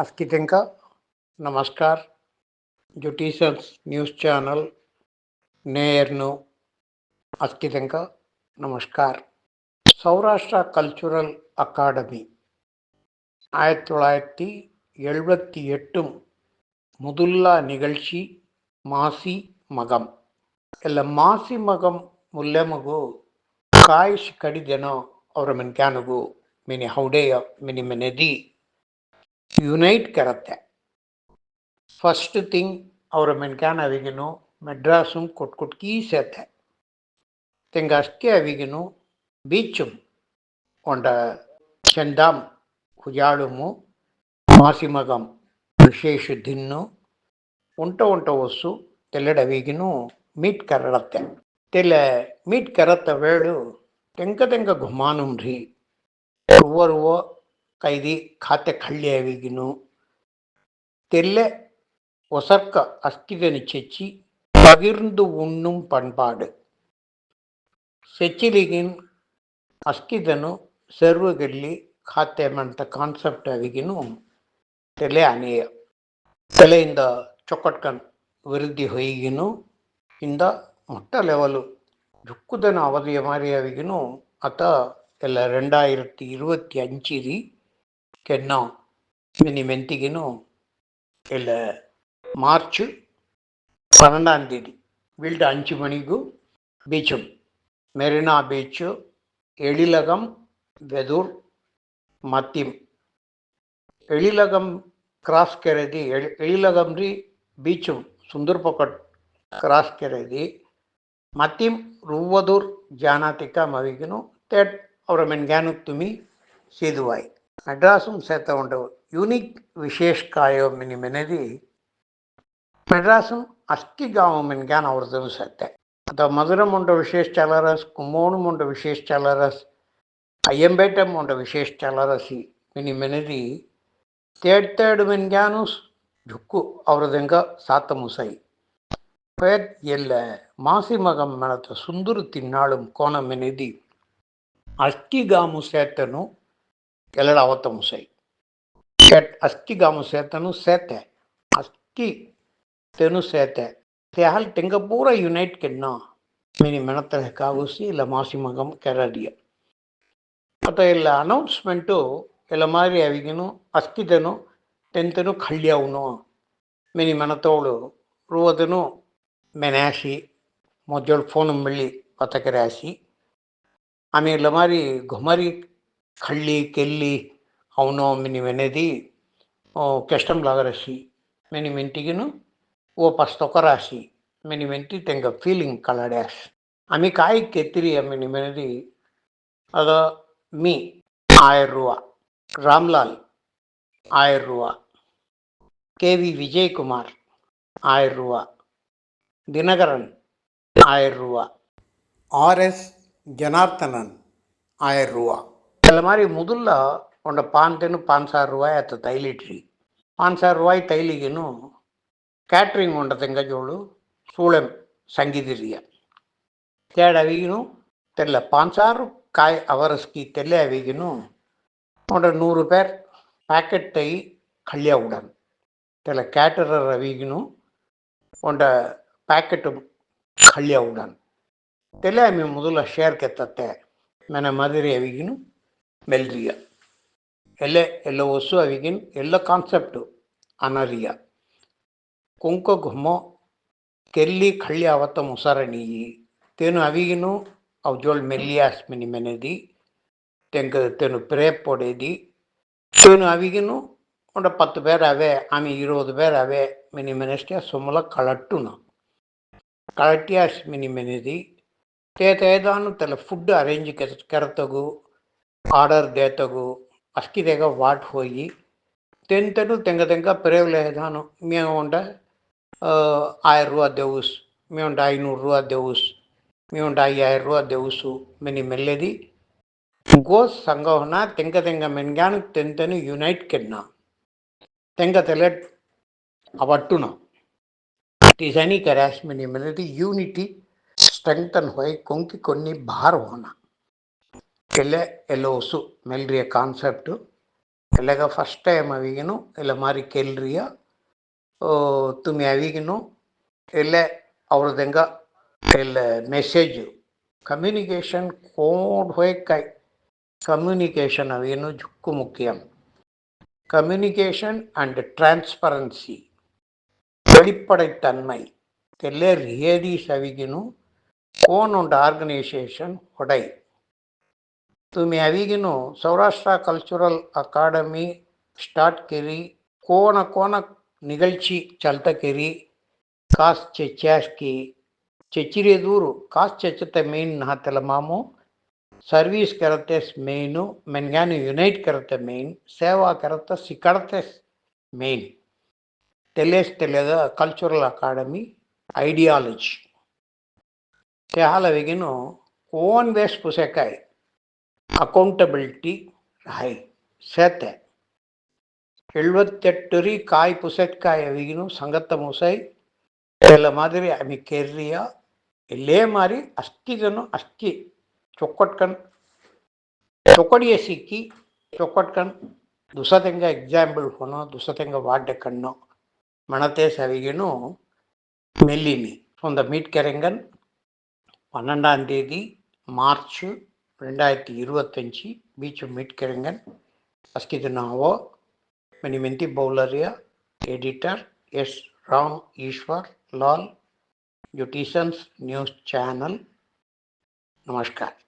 अस्कितिंका नमस्कार जुटिशल्स news channel నేర్ను అస్కితంక నమస్కార్ சௌராஷ்டிரா கல்ச்சுரல் அகாடமி ஆயிரத்தி தொள்ளாயிரத்தி எழுபத்தி எட்டும் முதுல்லா நிகழ்ச்சி மாசி மகம். இல்லை மாசி மகம் முல்லமகு காய்ஷ் கடிதனோ அவர மென்கானுகு மினி ஹவுடேய மினி மெனதி ಯುನೈಟ್ ಕೆರತ್ತೆ ಫಸ್ಟ್ ಥಿಂಗ್ ಅವರ ಮೆನ್ಕ್ಯಾನ್ ಅವಿಗಿನು ಮೆಡ್ರಾಸುಂ ಕೊಟ್ಕೊಟ್ಕೀ ಸೇತೆ ತೆಂಗ ಅಷ್ಟೇ ಅವಿಗಿನು ಬೀಚುಂ ಒಂಡ ಚಂದಾಂ ಹುಜಾಳುಮು ಮಾಸಿಮಗಂ ವಿಶೇಷ ದಿನ್ನು ಉಂಟ ಉಂಟ ವಸ್ಸು ತೆಲ್ಲಡವಿಗಿನು ಮೀಟ್ ಕರಡತ್ತೆ ತೆಲ್ಲ ಮೀಟ್ ಕರತ್ತ ವೇಳು ತೆಂಕ ತೆಂಕ ಗುಮಾನುಂ ರೀ ರುವ ರುವ ಕೈದಿ ಖಾತೆ ಖಳ್ಳಿಯಾಗಿನು தெல்ல ஒசர்க்க அஸ்கிதனு செச்சி பகிர்ந்து உண்ணும் பண்பாடு செச்சிலிகின் ಅಸ್ಕಿದನು ಸರ್ವಗಲ್ಲಿ ಖಾತೆ ಮಂತ ಕಾನ್ಸೆಪ್ಟ್ ಅವಿಗಿನು ತಲೆ ಅನೇಯ ತಲೆಯಿಂದ ಚೊಕ್ಕಟ್ಕನ್ ವೃದ್ಧಿ ಹೊಯ್ಗಿನು ಇಂದ ಮೊಟ್ಟ ಲೆವೆಲು ಜುಕ್ಕುದನ ಅವಧಿಯ ಮಾರಿ ಅವಿಗಿನು ಅತ ಎಲ್ಲ ரெண்டாயிரத்தி இருபத்தி அஞ்சு அஞ்சிதி கென்னா மினி மென்த்திகினு இல்லை மார்ச் பன்னெண்டாம் தேதி வீல்டு அஞ்சு மணிக்கு பீச்சும் மெரினா பீச்சு எழிலகம் வெதூர் மத்தியம் Ezhilagam cross ಕೆರೆದಿ ಎಳಿ ಎಳಿಲಗಂರಿ beach Sundar ಪೊಕಟ್ cross ಕೆರೆದಿ ಮತ್ತಿಂ ರುವ್ವದೂರ್ ಜಾನಾತಿಕ ಮವಿಗಿನು ತೇಟ್ ಅವರ ಮೆನ್ಗ್ಯಾನು ತುಮಿ ಸೀದುವಾಯಿ మెడ్రాసును సేత ఉండవు యూనిక్ ವಿಶೇಷಕಾಯೋಮಿನಿಮ್ ಎನ್ನದಿ ಮೆಡ್ರಾಸನ್ ಅಸ್ಕಿಗಾಮಮಿನ್ಗಾನ್ ಅವ್ರದನ್ನು ಸತ್ತೆ ಅಥವಾ ಮಧುರಂ ಉಂಡ ವಿಶೇಷ ಚಲರಸ್ ಕುಮೋಣಂ ಉಂಡ ವಿಶೇಷ ಚಲರಸ್ ಅಯ್ಯಂಬೇಟಂ ಉಂಡ ವಿಶೇಷ ಚಲರಸಿ ಮಿನಿಮೆನದಿ ತೇಡ್ ತೇಡ್ ಮಿನ್ಗಾನು ಜುಕ್ಕು ಅವ್ರದಂಗ ಸಾತ ಮುಸೈ ಪೇದ್ ಎಲ್ಲ ಮಾಸಿ ಮಗಂ ಮಣತ ಸುಂದರ ತಿನ್ನಾಳುಂ ಕೋಣ ಮೆನೆದಿ ಅಸ್ಕಿಗಾಮು ಸೇತನು ಎಲ್ಲಡ ಅವತ್ತ ಮುಸೈ ಕೆಟ್ ಅಸ್ಕಿಗಾಮು ಸೇತನು ಸೇತೆ ಅಸ್ಕಿ ತೆನು ಸೇತೆ ತೆಹಾಲ್ ತೆಂಗ ಪೂರ ಯುನೈಟ್ ಕೆನ್ನ ಮಿನಿ ಮೆಣತ ಕಾಗುಸಿ ಇಲ್ಲ ಮಾಸಿ ಮಗಂ ಕೆರಡಿಯ ಅತ ಇಲ್ಲ ಅನೌನ್ಸ್ಮೆಂಟು ಎಲ್ಲ ಮಾರಿ ಅವಿಗಿನು ಅಸ್ಕಿದನು ಟೆಂತನು ಖಳ್ಯವನು ಮಿನಿ ಮನತೋಳು ರುವದನು ಮೆನಾಸಿ ಮೊಜ್ಜೋಳು ಫೋನು ಮೆಳ್ಳಿ ಪತಕರಾಸಿ ಆಮೇಲೆ ಮಾರಿ ಘುಮರಿ ಖಳ್ಳಿ ಕೆಲ್ಲಿ ಅವನು ಮಿನಿ ಮೆನೆದಿ ಕೆಸ್ಟಮ್ ಲಾಗರಸಿ ಮಿನಿ ಮೆಂಟಿಗಿನು ಓ ಪಸ್ತೊಕರಾಸಿ ಮಿನಿ ಮೆಂಟಿ ತೆಂಗ ಫೀಲಿಂಗ್ ಕಲಡ್ಯಾಸ್ ಆಮಿ ಕಾಯಿ ಕೆತ್ತಿರಿ ಮಿನಿ ಮೆನೆದಿ ಅದ ಮೀ ಆಯರ್ ರೂಪಾ ರಾಮ್ಲಾಲ್ ಆಯರ್ ರೂಪಾ ಕೆ ವಿ ವಿಜಯಕುಮಾರ್ ಆಯರ್ ರೂಪಾ ದಿನಕರನ್ ஆயிரம் ரூபா ஆர்எஸ் ஜனார்த்தனன் ஆயிரம் ரூபா இந்த மாதிரி முதல்ல உண்ட ಪಾಂತೆನು ಪಾಂಚ್ ಸಾವಿರ ರೂಪಾಯಿ ಆಯ್ತು ತೈಲಿಟ್ರಿ ಪಾಂಚ್ ಸಾವಿರ ರೂಪಾಯಿ ತೈಲಿಗೇನು ಕ್ಯಾಟ್ರಿಂಗ್ ಉಂಡ ತೆಂಗಜೋಳು ಸೂಳೆಂ ಸಂಗೀದಿರಿಯ ತೇಡ ಅವಿಗಿನು ತೆಲ್ಲ ಪಾಂಚ್ ಸಾವಿರ ಕಾಯಿ ಅವರಸ್ಕಿ ತೆಲ್ಲೆ ಅವಿಗಿನು ಉಂಡ ನೂರು ಪೇರ್ ಪ್ಯಾಕೆಟ್ ತೈ ಕಳ್ಯ ಉಡನ್ ತೆಲ್ಲ ಕ್ಯಾಟರರ್ ಅವಿಗಿನು ಉಂಡ ಪ್ಯಾಕೆಟ್ ಕಳ್ಯ ಉಡನ್ ತೆಲೆ ಆಮಿ ಮೊದಲ ಶೇರ್ ಕೆತ್ತತ್ತೆ ಮನ ಮದಿರಿ ಅವಿಗಿನು ಮೆಲ್ರಿಯ. ಎಲೆ ಎಲ್ಲ ಒಸ್ಸು ಅವಿಗಿನ್ ಎಲ್ಲ ಕಾನ್ಸೆಪ್ಟು ಅನರಿಯ. ಕುಂಕ ಘುಮೋ, ಕೆಲ್ಲಿ ಖಳ್ಳಿ ಅವತ್ತ ಮುಸರಣಿ ತೇನು ಅವಿಗಿನು ಅವು ಜೋಳ್ ಮೆಲ್ಲಿಯಾಸ್ಮಿನಿ ಮೆನೆದಿ ತೆಂಗ ತೇನು ಪ್ರೇ ಪೊಡೆದಿ. ತೇನು ಅವಿಗಿನು ಒಂದು ಪತ್ತು ಬೇರೆ ಅವೇ ಆಮೇಲೆ ಇರೋದು ಬೇರೆ ಅವೇ, ಮಿನಿ ಮೆನೆಸ್ಟಿಯ ಸುಮ್ಮಲ ಕಳಟ್ಟುನ. ಕಳಟ್ಟಿಯಾಸ್ ಮಿನಿ ಮೆನೆದಿ. ತೇತ ಏದಾನು ತಲೆ ಫುಡ್ ಅರೇಂಜ್ ಕೆರತಗು. ఆర్డర్ డేతగు అస్కి దగ్గ వాట్ పోయి తెంతటు తెంగ తెంగ మేము ఉండ ఆయన రూపాయ దేవుస్ మేముండ ఐనూరు రూపాయ దేవుస్ మేము మేముండ ఐయాయిరం రూపా దేవుసు మెని మెల్లేది. గో సంగోహన తెంగ తెంగ మెనగాను తెంతను యునైట్ కిన్నా. తెంగ తెల అవట్టున. ఇట్ ఈస్ ఎనీ కరాస్ మెని మెల్లది యూనిటీ స్ట్రెంగ్త్ అండ్ పోయి కొంకి కొన్ని భారోనా ಎಲ್ಲೇ ಎಲ್ಲೋಸು ಮೆಲ್ರಿಯ ಕಾನ್ಸೆಪ್ಟು ಎಲ್ಲಾಗ ಫಸ್ಟ್ ಟೈಮ್ ಅವಿಗಿನು ಎಲ್ಲ ಮಾರಿ ಕೆಲ್ರಿಯ ತುಮಿ ಅವಿಗಿನು ಎಲ್ಲೇ ಅವ್ರದಂಗ ಎಲ್ಲ ಮೆಸೇಜು ಕಮ್ಯುನಿಕೇಷನ್ ಕೋಡ್ ಹೋಯ್ಕಾಯ್ ಕಮ್ಯುನಿಕೇಷನ್ ಅವೇನು ಜುಕ್ಕು ಮುಖ್ಯ கம்யூனிகேஷன் அண்ட் டிரான்ஸ்பரன்சி வெளிப்படைத்தன்மை தெல்லேர் ஹேரி சவிகினும் கோன் உண்டு ஆர்கனைசேஷன் உடை तुम्ही ॲविगिनो சௌராஷ்டிரா கல்ச்சுரல் அகாடமி ஸ்டார்ட் கெரி கோண கோண நிகழ்ச்சி சல்தக்கெரி ಕಾಸ್ ಚೆಚ್ಚಾಸ್ಕಿ ಚೆಚ್ಚಿರೆ ದೂರು ಕಾಸ್ ಚೆಚ್ಚುತ್ತೆ ಮೇನ್ ಹಾತಲ್ಲ ಮಾಮು, ಸರ್ವೀಸ್ ಕರತೆ ಮೇನು ಮೆನ್ಗಾನು ಯುನೈಟ್ ಕರತೆ ಮೇನ್, ಸೇವಾ ಕರತ ಸಿಕ್ಕಡತೆ ಮೇನ್. ತೆಲೆಸ್ ತೆಲೆದ ಕಲ್ಚರಲ್ ಅಕಾಡೆಮಿ ಐಡಿಯಾಲಜಿ ತೆಹಾಲವಿಗಿನು ಓನ್ ವೇಸ್ಟ್ ಪುಸೆಕಾಯಿ. ಅಕೌಂಟಬಿಲಿಟಿ ಹೈ ಸೇತೆ எழுபத்தெட்டு காய் புசைக்காய் அவிகினும் சங்கத்த முசை ಎಲ್ಲ மாதிரி ಅಮಿ ಕೆರ್ರಿಯ ಇಲ್ಲೇ ಮಾರಿ ಅಷ್ಟಿದನು ಅಷ್ಟಿ ಚೊಕ್ಕಟ್ಕನ್ ಚೊಕ್ಕಡಿಯ ಸಿಕ್ಕಿ ಚೊಕ್ಕಟ್ಕನ್ ದುಸತೆಂಗ ಎಕ್ಸಾಂಪಲ್ ಹೊನೋ ದುಸತೆಂಗ ವಾಡ್ಯ ಕಣ್ಣು மணத்தே சவிகனும் மெல்லினி சொந்த மீட்கரைங்கன் பன்னெண்டாம் தேதி மார்ச் ரெண்டாயிரத்தி இருபத்தஞ்சி பீச்சு மீட்கிழங்கன் அஸ்கி நாவோ மினிமெந்தி பவுலரியா எடிட்டர் எஸ் ராம் ஈஸ்வர் லால் న్యూటీషన్స్ న్యూస్ ఛానల్ నమస్కారం